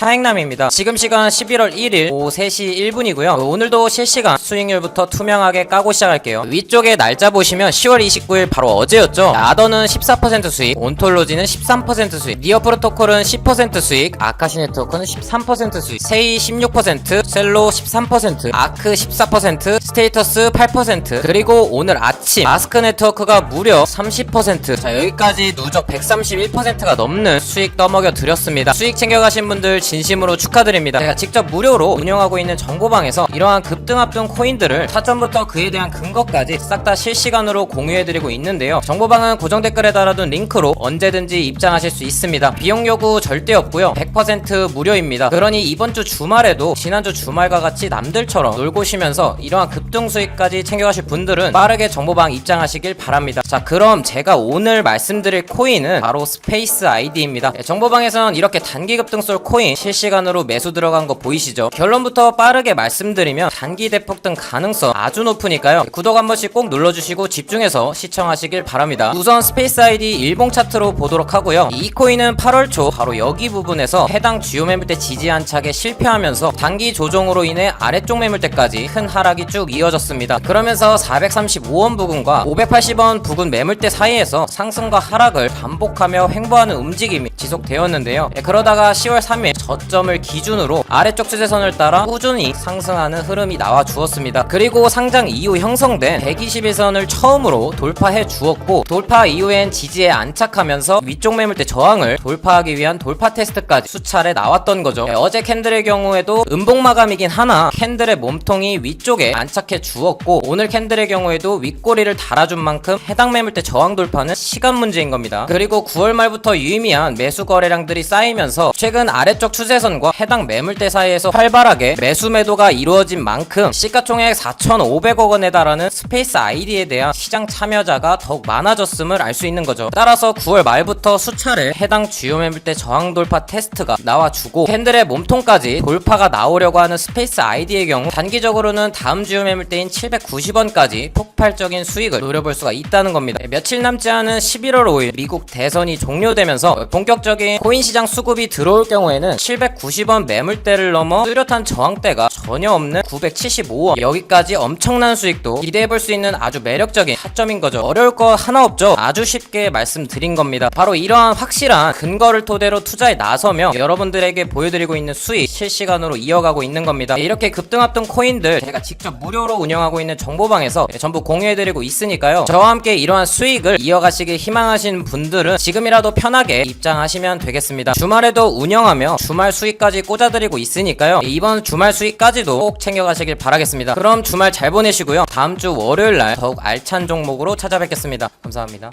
하행남입니다. 지금 시간 11월 1일 오후 3시 1분이고요. 오늘도 실시간 수익률부터 투명하게 까고 시작할게요. 위쪽에 날짜 보시면 10월 29일 바로 어제였죠. 아더는 14% 수익, 온톨로지는 13% 수익, 니어 프로토콜은 10% 수익, 아카시 네트워크는 13% 수익, 세이 16%, 셀로 13%, 아크 14%, 스테이터스 8%, 그리고 오늘 아침 마스크 네트워크가 무려 30%. 자, 여기까지 누적 131%가 넘는 수익 떠먹여 드렸습니다. 수익 챙겨가신 분들 진심으로 축하드립니다. 제가 직접 무료로 운영하고 있는 정보방에서 이러한 급등합등 코인들을 타점부터 그에 대한 근거까지 싹 다 실시간으로 공유해드리고 있는데요. 정보방은 고정 댓글에 달아둔 링크로 언제든지 입장하실 수 있습니다. 비용 요구 절대 없고요. 100% 무료입니다. 그러니 이번 주 주말에도 지난주 주말과 같이 남들처럼 놀고 쉬면서 이러한 급등 수익까지 챙겨가실 분들은 빠르게 정보방 입장하시길 바랍니다. 자, 그럼 제가 오늘 말씀드릴 코인은 바로 스페이스 아이디입니다. 네, 정보방에선 이렇게 단기 급등 쏠 코인 실시간으로 매수 들어간 거 보이시죠? 결론부터 빠르게 말씀드리면 단기 대폭 등 가능성 아주 높으니까요. 구독 한 번씩 꼭 눌러주시고 집중해서 시청하시길 바랍니다. 우선 스페이스 아이디 일봉 차트로 보도록 하고요. 이 코인은 8월 초 바로 여기 부분에서 해당 주요 매물대 지지 안착에 실패하면서 단기 조정으로 인해 아래쪽 매물대까지 큰 하락이 쭉 이어졌습니다. 그러면서 435원 부근과 580원 부근 매물대 사이에서 상승과 하락을 반복하며 횡보하는 움직임이 지속되었는데요. 예, 그러다가 10월 3일 저점을 기준으로 아래쪽 추세선을 따라 꾸준히 상승하는 흐름이 나와 주었습니다. 그리고 상장 이후 형성된 121선을 처음으로 돌파해 주었고 돌파 이후엔 지지에 안착하면서 위쪽 매물대 저항을 돌파하기 위한 돌파 테스트까지 수차례 나왔던 거죠. 예, 어제 캔들의 경우에도 음봉 마감이긴 하나 캔들의 몸통이 위쪽에 안착해 주었고 오늘 캔들의 경우에도 윗꼬리를 달아준 만큼 해당 매물대 저항 돌파는 시간 문제인 겁니다. 그리고 9월 말부터 유의미한 매수 거래량들이 쌓이면서 최근 아래쪽 추세선과 해당 매물대 사이에서 활발하게 매수 매도가 이루어진 만큼 시가총액 4,500억 원에 달하는 스페이스 아이디에 대한 시장 참여자가 더욱 많아졌음을 알 수 있는 거죠. 따라서 9월 말부터 수차례 해당 주요 매물대 저항 돌파 테스트가 나와주고 캔들의 몸통까지 돌파가 나오려고 하는 스페이스 아이디의 경우 단기적으로는 다음 주요 매물대인 790원까지 폭발적인 수익을 노려볼 수가 있다는 겁니다. 며칠 남지 않은 11월 5일 미국 대선이 종료되면서 본격적인 코인 시장 수급이 들어올 경우에는 790원 매물대를 넘어 뚜렷한 저항대가 전혀 없는 975원 여기까지 엄청난 수익도 기대해볼 수 있는 아주 매력적인 타점인 거죠. 어려울 거 하나 없죠. 아주 쉽게 말씀드린 겁니다. 바로 이러한 확실한 근거를 토대로 투자에 나서며 여러분들에게 보여드리고 있는 수익 실시간으로 이어가고 있는 겁니다. 이렇게 급등합등 코인들 제가 직접 무료로 운영하고 있는 정보방에서 전부 공유해드리고 있으니까요. 저와 함께 이러한 수익을 이어가시길 희망하시는 분들은 지금이라도 편하게 입장하시면 되겠습니다. 주말에도 운영하며 주말 수익까지 꽂아드리고 있으니까요. 이번 주말 수익까지도 꼭 챙겨가시길 바라겠습니다. 그럼 주말 잘 보내시고요. 다음 주 월요일 날 더욱 알찬 종목으로 찾아뵙겠습니다. 감사합니다.